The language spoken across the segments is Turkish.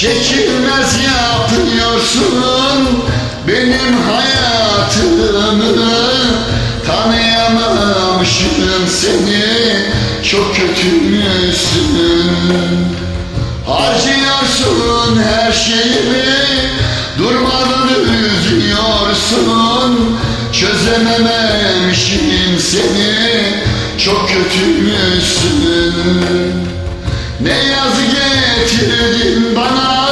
Çekilmez yapıyorsun benim hayatımı Tanıyamamışım seni. Çok kötüymüşsün. Harcıyorsun her şeyimi. Durmadan üzüyorsun. Çözememişim seni. Çok kötüymüşsün ne yazı getirdin bana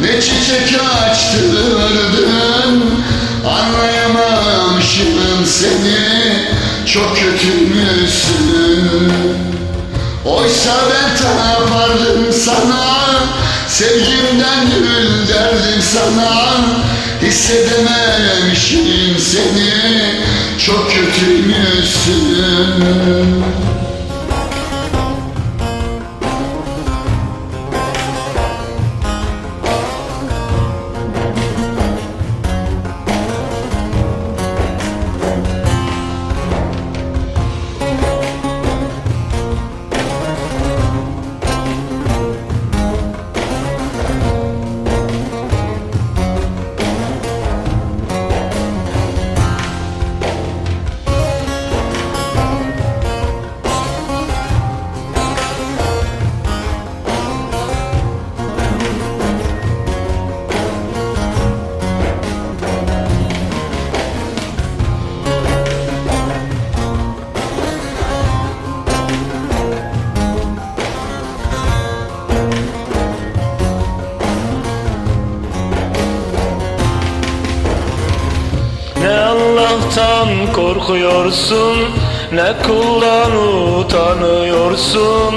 Ne çiçek açtırdın. Anlayamamışım seni Çok kötüymüşsün Oysa ben tapardım sana Sevgimden gül derdim sana. Hissedememişim seni Çok kötüymüşsün Allah'tan korkuyorsun Ne kuldan utanıyorsun?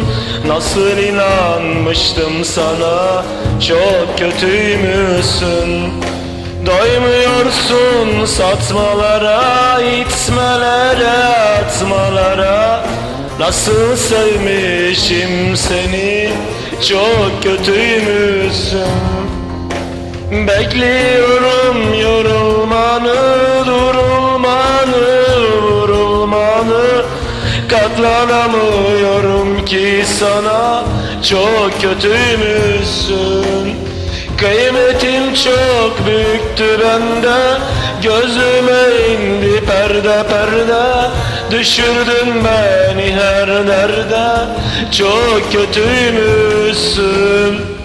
Nasıl inanmıştım sana Çok kötüymüşsün Doymuyorsun satmalara itmelere atmalara. Nasıl sevmişim seni Çok kötüymüşsün Bekliyorum Katlanamıyorum ki sana. Çok kötüymüşsün. Kıymetim çok büyüktü bende. Gözüme indi perde perde. Düşürdün beni her nerede Çok kötüymüşsün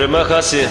Terima kasih